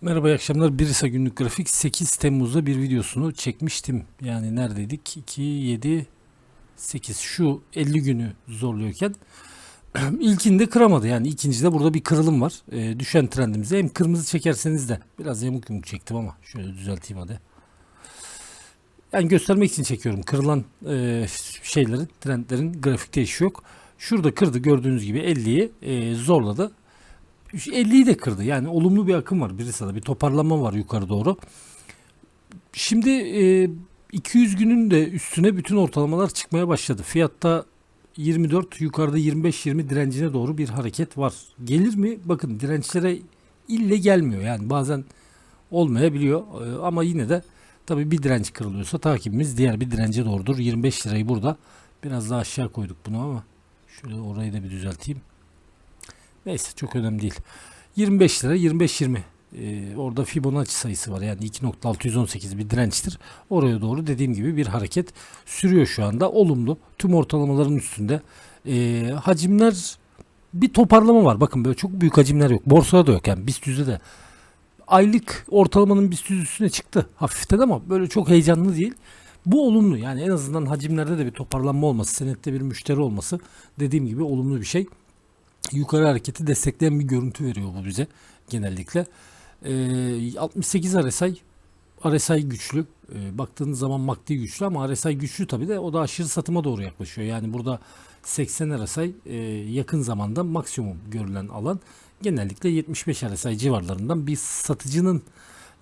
Merhaba iyi akşamlar. Birisa günlük grafik 8 Temmuz'da bir videosunu çekmiştim. Yani neredeydik? 2, 7, 8 şu 50 günü zorluyorken ilkinde kıramadı. Yani ikincide burada bir kırılım var. Ee, düşen trendimize hem kırmızı çekerseniz de biraz yamuk yumuk çektim ama şöyle düzelteyim hadi. Yani göstermek için çekiyorum. Kırılan e, şeylerin, trendlerin grafikte işi yok. Şurada kırdı gördüğünüz gibi 50'yi e, zorladı. 50'yi de kırdı. Yani olumlu bir akım var Birisa'da. Bir toparlanma var yukarı doğru. Şimdi e, 200 günün de üstüne bütün ortalamalar çıkmaya başladı. Fiyatta 24 yukarıda 25-20 direncine doğru bir hareket var. Gelir mi? Bakın dirençlere ille gelmiyor. Yani bazen olmayabiliyor. E, ama yine de tabii bir direnç kırılıyorsa takibimiz diğer bir dirence doğrudur. 25 lirayı burada biraz daha aşağı koyduk bunu ama şöyle orayı da bir düzelteyim. Neyse çok önemli değil. 25 lira 25-20 ee, orada Fibonacci sayısı var yani 2.618 bir dirençtir. Oraya doğru dediğim gibi bir hareket sürüyor şu anda. Olumlu. Tüm ortalamaların üstünde. Ee, hacimler bir toparlama var. Bakın böyle çok büyük hacimler yok. Borsada da yok yani BIST de. Aylık ortalamanın BIST üstüne çıktı hafiften ama böyle çok heyecanlı değil. Bu olumlu yani en azından hacimlerde de bir toparlanma olması, senette bir müşteri olması dediğim gibi olumlu bir şey yukarı hareketi destekleyen bir görüntü veriyor bu bize genellikle. Ee, 68 RSI RSI güçlü. Ee, baktığınız zaman MACD güçlü ama RSI güçlü tabi de o da aşırı satıma doğru yaklaşıyor. Yani burada 80 RSI e, yakın zamanda maksimum görülen alan. Genellikle 75 RSI civarlarından bir satıcının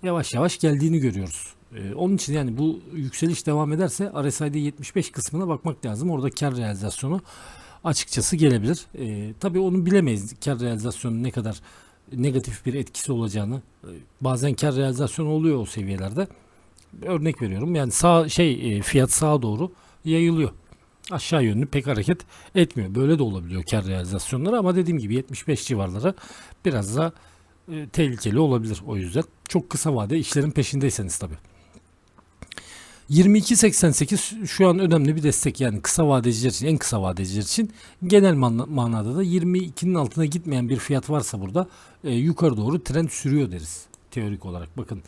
yavaş yavaş geldiğini görüyoruz. Ee, onun için yani bu yükseliş devam ederse RSI'de 75 kısmına bakmak lazım. Orada kar realizasyonu açıkçası gelebilir. E, tabii onu bilemeyiz kar realizasyonu ne kadar negatif bir etkisi olacağını. E, bazen kar realizasyonu oluyor o seviyelerde. Örnek veriyorum yani sağ şey e, fiyat sağa doğru yayılıyor. Aşağı yönlü pek hareket etmiyor. Böyle de olabiliyor kar realizasyonları ama dediğim gibi 75 civarları biraz da e, tehlikeli olabilir o yüzden. Çok kısa vade işlerin peşindeyseniz tabii. 22.88 şu an önemli bir destek. Yani kısa vadeciler için en kısa vadeciler için genel man- manada da 22'nin altına gitmeyen bir fiyat varsa burada e, yukarı doğru trend sürüyor deriz teorik olarak. Bakın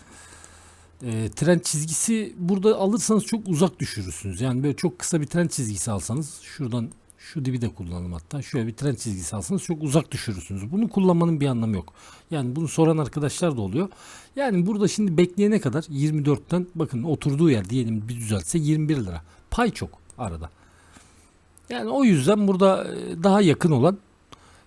e, trend çizgisi burada alırsanız çok uzak düşürürsünüz. Yani böyle çok kısa bir trend çizgisi alsanız şuradan şu dibi de kullanalım hatta. Şöyle bir trend çizgisi alsanız çok uzak düşürürsünüz. Bunu kullanmanın bir anlamı yok. Yani bunu soran arkadaşlar da oluyor. Yani burada şimdi bekleyene kadar 24'ten bakın oturduğu yer diyelim bir düzeltse 21 lira. Pay çok arada. Yani o yüzden burada e, daha yakın olan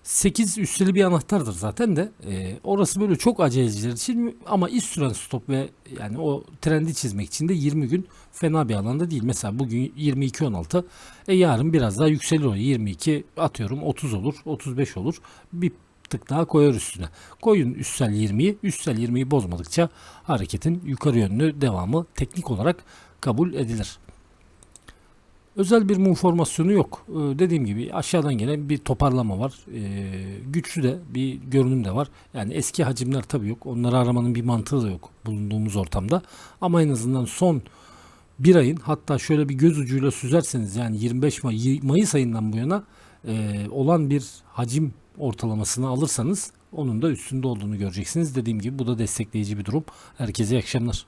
8 üsteli bir anahtardır zaten de e, orası böyle çok aceleciler için ama iş süren stop ve yani o trendi çizmek için de 20 gün fena bir alanda değil. Mesela bugün 22.16 e yarın biraz daha yükselir o 22 atıyorum 30 olur 35 olur bir tık daha koyar üstüne. Koyun üstsel 20'yi üstsel 20'yi bozmadıkça hareketin yukarı yönlü devamı teknik olarak kabul edilir. Özel bir mum formasyonu yok. Ee, dediğim gibi aşağıdan gelen bir toparlama var. Ee, güçlü de bir görünüm de var. Yani eski hacimler tabii yok. Onları aramanın bir mantığı da yok bulunduğumuz ortamda. Ama en azından son bir ayın hatta şöyle bir göz ucuyla süzerseniz yani 25 May Mayıs ayından bu yana e, olan bir hacim ortalamasını alırsanız onun da üstünde olduğunu göreceksiniz. Dediğim gibi bu da destekleyici bir durum. Herkese iyi akşamlar.